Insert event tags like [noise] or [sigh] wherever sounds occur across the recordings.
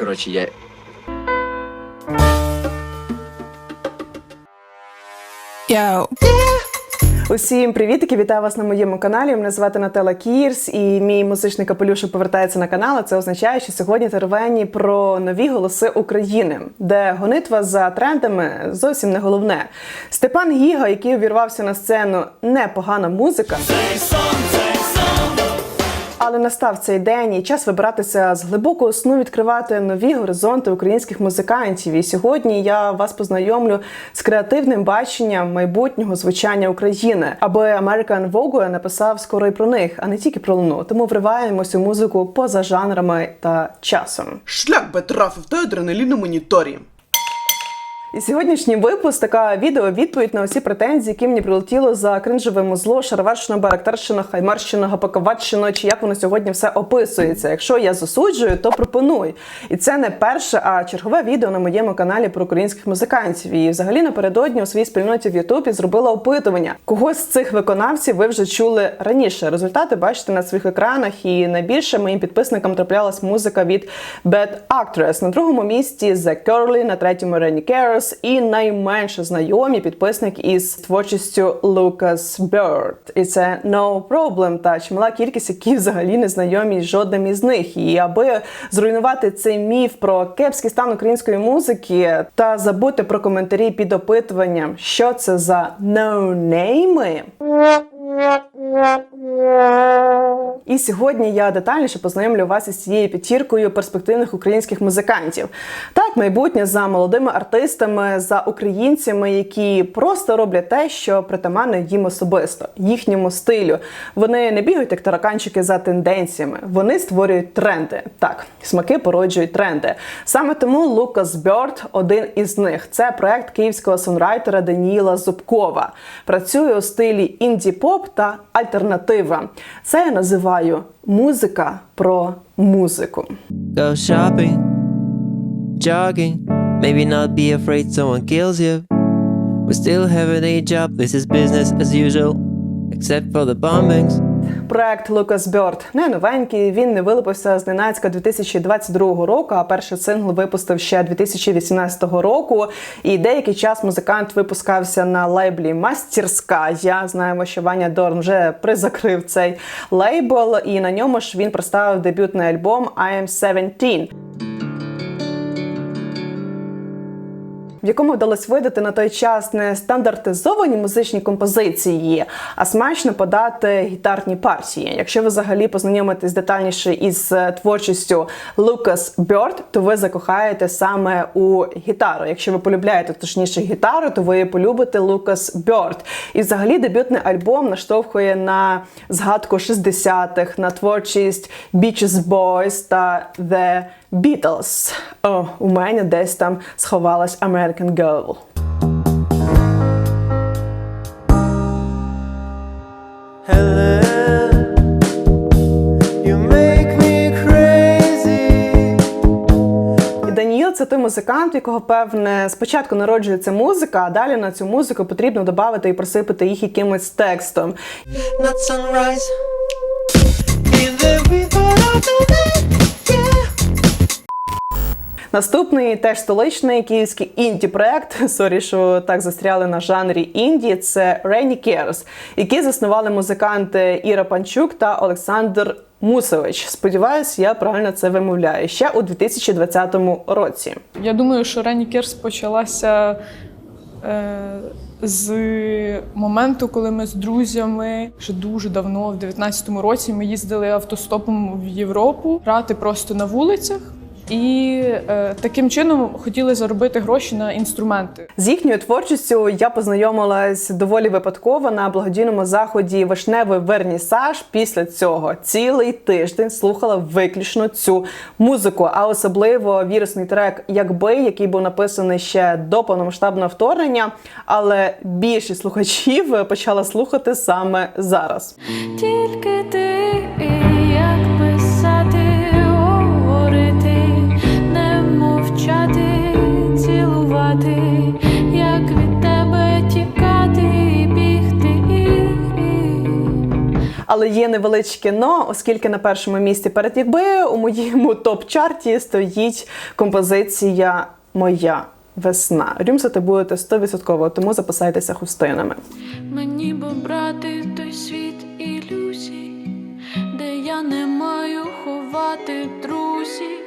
Коротше, я. Yo. Усім привітики! Вітаю вас на моєму каналі. Мене звати Натала Кірс, і мій музичний капелюшок повертається на канал. а Це означає, що сьогодні теревені про нові голоси України, де гонитва за трендами зовсім не головне. Степан Гіга, який увірвався на сцену, непогана музика. Але настав цей день і час вибиратися з глибокого сну, відкривати нові горизонти українських музикантів. І сьогодні я вас познайомлю з креативним баченням майбутнього звучання України, аби American Vogue написав скоро й про них, а не тільки про луну. Тому вриваємось у музику поза жанрами та часом. Шлях би трафив той адреналін на моніторі. І сьогоднішній випуск така відео відповідь на усі претензії, які мені прилетіло за кринжеве музло, шароварщину, барактарщину, хаймарщину, гапаковатщину, чи як воно сьогодні все описується. Якщо я засуджую, то пропонуй. І це не перше, а чергове відео на моєму каналі про українських музикантів. І взагалі напередодні у своїй спільноті в Ютубі зробила опитування. Когось з цих виконавців ви вже чули раніше. Результати бачите на своїх екранах. І найбільше моїм підписникам траплялась музика від Bad Actress. На другому місці The Curly, на третьому Rennie Cares і найменше знайомі підписник із творчістю Lucas Bird. І це No Problem, та чимала кількість, які взагалі не знайомі з жодним із них. І аби зруйнувати цей міф про кепський стан української музики та забути про коментарі під опитуванням, що це за ноунейми. І сьогодні я детальніше познайомлю вас із цією п'ятіркою перспективних українських музикантів. Так, майбутнє за молодими артистами, за українцями, які просто роблять те, що притаманне їм особисто, їхньому стилю. Вони не бігають як тараканчики за тенденціями, вони створюють тренди. Так, смаки породжують тренди. Саме тому Лукас Бьорд один із них. Це проект київського сонрайтера Даніїла Зубкова. Працює у стилі інді-поп та альтернатива. Це я називаю музика про музику. Go shopping, jogging. Maybe not be afraid someone kills you. We still have a day job, this is business as usual. Except for the bombings. Проект Lucas Bird не новенький. Він не вилупився зненацька 2022 року. А перший сингл випустив ще 2018 року. І деякий час музикант випускався на лейблі Мастерська. Я знаємо, що Ваня Дорн вже призакрив цей лейбл, і на ньому ж він представив дебютний альбом I Am 17. В якому вдалося видати на той час не стандартизовані музичні композиції, а смачно подати гітарні партії. Якщо ви взагалі познайомитесь детальніше із е, творчістю Lucas Bird, то ви закохаєте саме у гітару. Якщо ви полюбляєте точніше гітару, то ви полюбите Lucas Bird. І взагалі дебютний альбом наштовхує на згадку 60-х, на творчість Beaches Boys та The Beatles. О, у мене десь там сховалась American Girl. Даніїл це той музикант, в якого певне спочатку народжується музика, а далі на цю музику потрібно додати і просипати їх якимось текстом. Not sunrise. Наступний теж столичний київський інді-проект. [laughs] Сорі, що так застряли на жанрі інді. Це Rainy Cares, які заснували музиканти Іра Панчук та Олександр Мусович. Сподіваюсь, я правильно це вимовляю ще у 2020 році. Я думаю, що Рені Керс почалася е, з моменту, коли ми з друзями вже дуже давно, в 19-му році, ми їздили автостопом в Європу грати просто на вулицях. І е, таким чином хотіли заробити гроші на інструменти. З їхньою творчістю я познайомилась доволі випадково на благодійному заході Вишневий Вернісаж. Після цього цілий тиждень слухала виключно цю музику, а особливо вірусний трек Якби, який був написаний ще до повномасштабного вторгнення. Але більшість слухачів почала слухати саме зараз. Тільки ти, Але є невеличке но, оскільки на першому місці перед якби у моєму топ-чарті стоїть композиція Моя весна. Рюмсати будете 100%, тому запасайтеся хустинами. Мені би брати той світ ілюзій, де я не маю ховати друзів.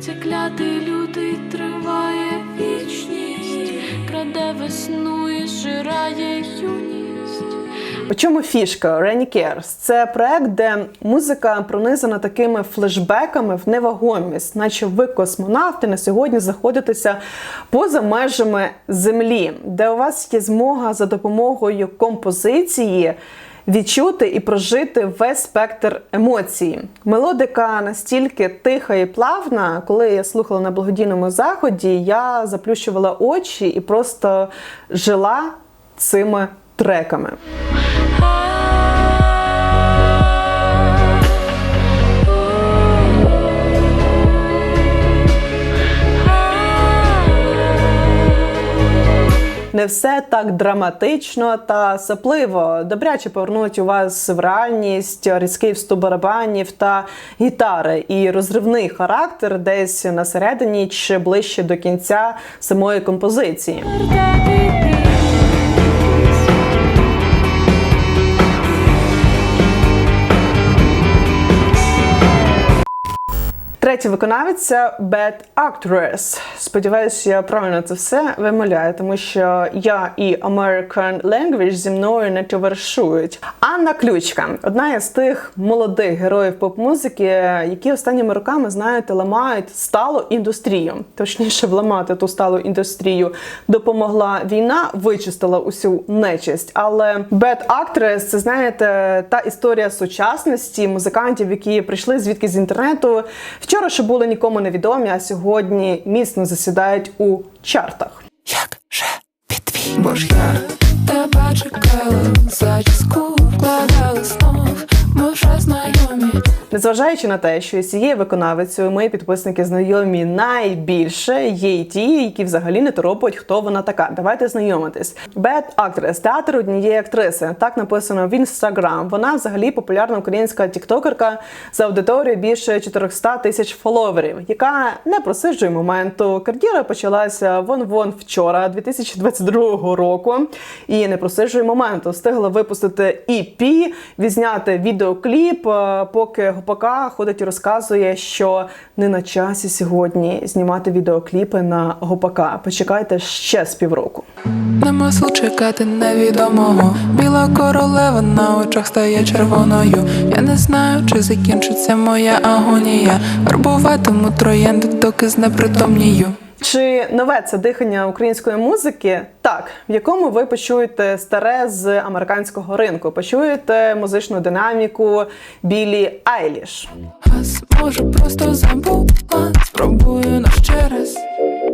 Цей клятий лютий триває вічність, краде весну і жирає юність. У чому фішка Cares? Це проект, де музика пронизана такими флешбеками в невагомість, наче ви космонавти на сьогодні знаходитеся поза межами землі, де у вас є змога за допомогою композиції. Відчути і прожити весь спектр емоцій. Мелодика настільки тиха і плавна, коли я слухала на благодійному заході, я заплющувала очі і просто жила цими треками. Не все так драматично та сапливо. Добряче повернуть у вас в реальність різкий вступ барабанів та гітари і розривний характер десь на середині чи ближче до кінця самої композиції. Третя виконавиця Bad Actress. Сподіваюся, я правильно це все вимовляю, тому що я і American Language зі мною не товаришують. Анна Ключка одна із тих молодих героїв поп-музики, які останніми роками, знаєте, ламають сталу індустрію. Точніше, вламати ту сталу індустрію допомогла війна, вичистила усю нечисть. Але Bad Actress – це знаєте та історія сучасності музикантів, які прийшли звідки з інтернету. Вчора ще були нікому невідомі, а сьогодні міцно засідають у чартах. Бо ж я тебе чекала, зачіску вкладала знов. Незважаючи на те, що з цією виконавицею мої підписники знайомі найбільше, є й ті, які взагалі не торопать, хто вона така. Давайте знайомитись. Bad Actress – театр однієї актриси. Так написано в інстаграм. Вона взагалі популярна українська тіктокерка з аудиторією більше 400 тисяч фоловерів, яка не просиджує моменту. Кар'єра почалася вон-вон вчора, 2022 року, і не просиджує моменту. Встигла випустити EP, відзняти відеокліп, е, поки Гопака ходить і розказує, що не на часі сьогодні знімати відеокліпи на Гопака. Почекайте ще з півроку. Нема сил чекати невідомого. Біла королева на очах стає червоною. Я не знаю, чи закінчиться моя агонія. Вербуватиму троєнди, доки знепритомнію. Чи нове це дихання української музики? Так, в якому ви почуєте старе з американського ринку, почуєте музичну динаміку Білі Айліш. Вас може просто забула. Спробую на ще раз.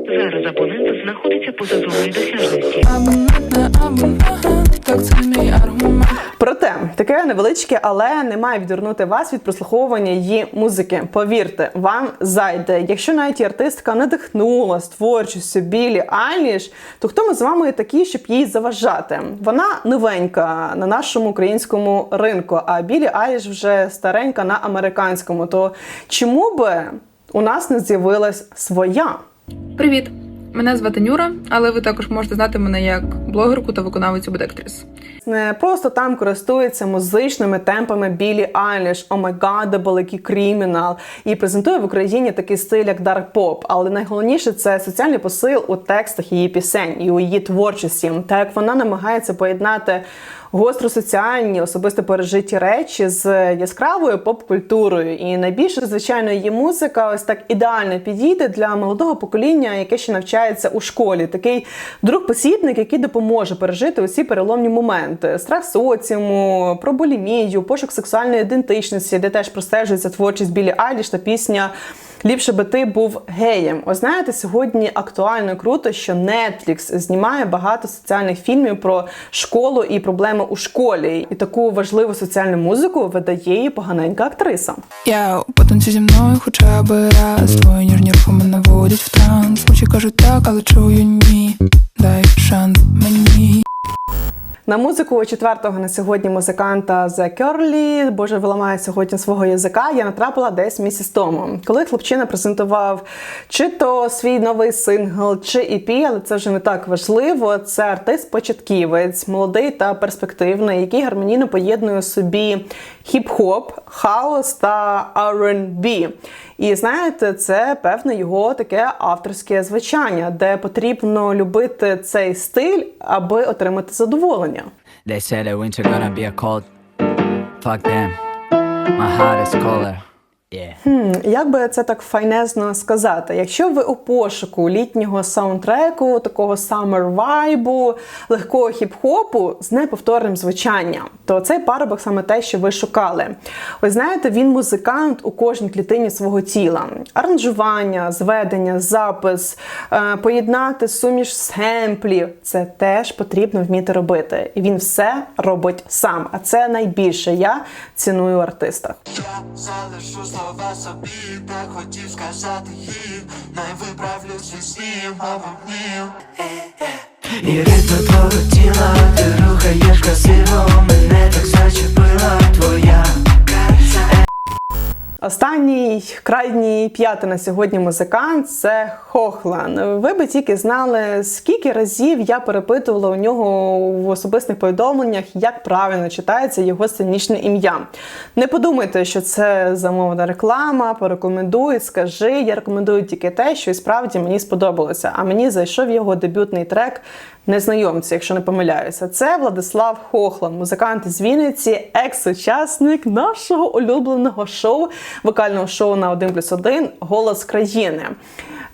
Зараз абонент знаходиться поза зоною досяжності. Абонент абонент, так це мій аргумент. Проте таке невеличке, але не має відвернути вас від прослуховування її музики. Повірте, вам зайде. Якщо навіть і артистка надихнула з творчістю Білі Айліш, то хто ми з вами такі, щоб їй заважати? Вона новенька на нашому українському ринку, а Білі Айліш вже старенька на американському. То чому би у нас не з'явилась своя? Привіт! Мене звати Нюра, але ви також можете знати мене як блогерку та виконавицю Бедектріс. Не просто там користується музичними темпами Білі Айліш, Омегада, Великий Кримінал і презентує в Україні такий стиль, як дарк поп. Але найголовніше це соціальний посил у текстах її пісень і у її творчості. Так як вона намагається поєднати гостро соціальні, особисто пережиті речі з яскравою поп-культурою. І найбільше, звичайно, її музика ось так ідеально підійде для молодого покоління, яке ще навчається у школі. Такий друг-посібник, який допоможе пережити усі переломні моменти: страх соціуму, про булімію, пошук сексуальної ідентичності, де теж простежується творчість Білі Айліш та пісня. Ліпше би ти був геєм. Ось знаєте, сьогодні актуально круто, що Netflix знімає багато соціальних фільмів про школу і проблеми у школі. І таку важливу соціальну музику видає її поганенька актриса. Я потанцю зі мною хоча би раз. Твої ніжні рухи мене вводять в транс. Очі кажуть так, але чую ні. Дай шанс мені. На музику четвертого на сьогодні музиканта The Curly, боже, виламає сьогодні свого язика. Я натрапила десь місяць тому, коли хлопчина презентував чи то свій новий сингл, чи EP, але це вже не так важливо. Це артист-початківець, молодий та перспективний, який гармонійно поєднує собі хіп-хоп, хаос та R&B. І знаєте, це певне його таке авторське звучання, де потрібно любити цей стиль, аби отримати задоволення. They said that winter gonna be a cold. Fuck them. My heart is colder. Yeah. Хм, Як би це так файнезно сказати? Якщо ви у пошуку літнього саундтреку, такого summer вайбу, легкого хіп-хопу з неповторним звучанням, то цей парубок саме те, що ви шукали. Ось знаєте, він музикант у кожній клітині свого тіла. Аранжування, зведення, запис, е, поєднати суміш семплів це теж потрібно вміти робити. І він все робить сам. А це найбільше я ціную в артистах. Залишу слова собі, так хотів сказати їм. Най виправлюсь зі снів, мовим І ритм твого тіла, ти рухаєш красиво Мене Останній крайній п'ятий на сьогодні музикант це Хохлан. Ви би тільки знали, скільки разів я перепитувала у нього в особистих повідомленнях, як правильно читається його сценічне ім'я. Не подумайте, що це замовна реклама, порекомендуй, скажи. Я рекомендую тільки те, що і справді мені сподобалося. А мені зайшов його дебютний трек незнайомці, якщо не помиляюся. Це Владислав Хохлан, музикант з Вінниці, екс-учасник нашого улюбленого шоу, вокального шоу на 1 плюс 1 Голос країни.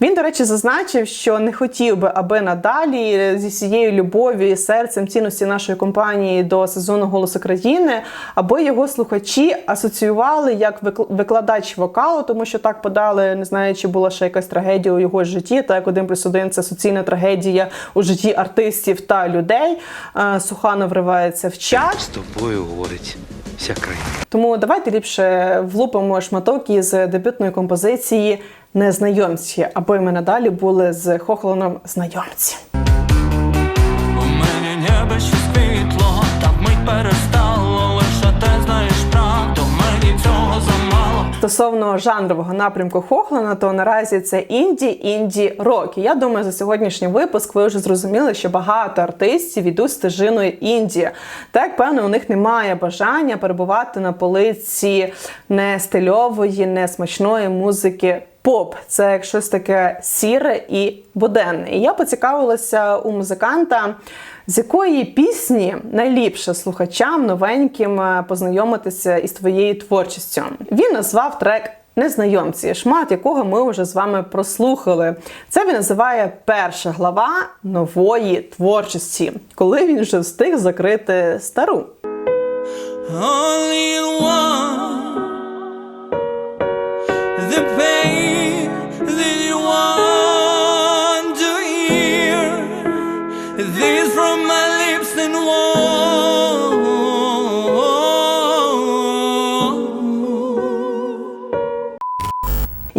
Він, до речі, зазначив, що не хотів би, аби надалі зі всією любов'ю і серцем цінності нашої компанії до сезону Голосу країни, аби його слухачі асоціювали як вик- викладач вокалу, тому що так подали, не знаю, чи була ще якась трагедія у його житті. Так, один плюс один це суцільна трагедія у житті артистів та людей. Е, Сухано вривається в чат. З тобою говорить вся країна Тому давайте ліпше влупимо шматок із дебютної композиції Незнайомці, аби ми надалі були з Хохланом знайомці. У мені небо ще світло, так мить перестало Лише ти знаєш правду, мені цього замало Стосовно жанрового напрямку Хохлана, то наразі це інді, інді рок. І я думаю, за сьогоднішній випуск ви вже зрозуміли, що багато артистів йдуть стежиною інді. Так, певно, у них немає бажання перебувати на полиці не стильової, не смачної музики. Поп це як щось таке сіре і буденне. І я поцікавилася у музиканта, з якої пісні найліпше слухачам новеньким е, познайомитися із твоєю творчістю. Він назвав трек. Незнайомці, шмат якого ми вже з вами прослухали. Це він називає перша глава нової творчості, коли він вже встиг закрити стару.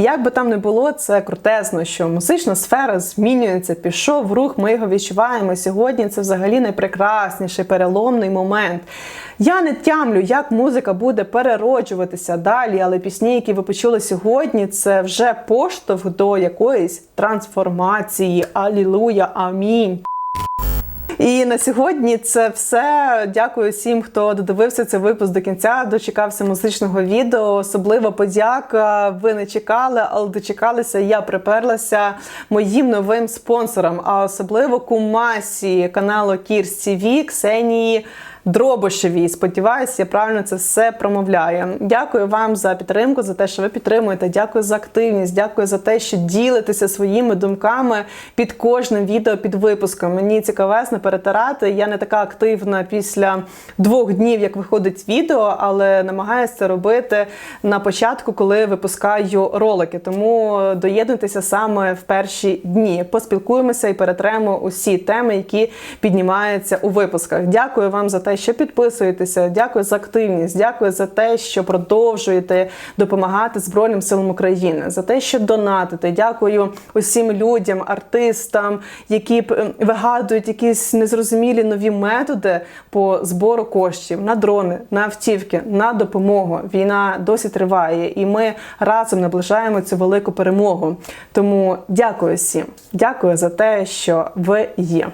Як би там не було, це крутезно, що музична сфера змінюється, пішов рух, ми його відчуваємо. Сьогодні це взагалі найпрекрасніший переломний момент. Я не тямлю, як музика буде перероджуватися далі, але пісні, які ви почули сьогодні, це вже поштовх до якоїсь трансформації. Алілуя, амінь. І на сьогодні це все. Дякую всім, хто додивився цей випуск до кінця, дочекався музичного відео. Особлива подяка. Ви не чекали, але дочекалися. Я приперлася моїм новим спонсорам, а особливо кумасі каналу Кірс ТВ, Ксенії. Дробошевій. Сподіваюся, я правильно це все промовляю. Дякую вам за підтримку, за те, що ви підтримуєте. Дякую за активність. Дякую за те, що ділитеся своїми думками під кожним відео під випуском. Мені цікавесно перетирати. Я не така активна після двох днів, як виходить відео, але намагаюся це робити на початку, коли випускаю ролики. Тому доєднуйтеся саме в перші дні. Поспілкуємося і перетремо усі теми, які піднімаються у випусках. Дякую вам за те. Те, що підписуєтеся. Дякую за активність. Дякую за те, що продовжуєте допомагати Збройним силам України, за те, що донатите. Дякую усім людям, артистам, які б, е, вигадують якісь незрозумілі нові методи по збору коштів на дрони, на автівки, на допомогу. Війна досі триває, і ми разом наближаємо цю велику перемогу. Тому дякую всім. Дякую за те, що ви є.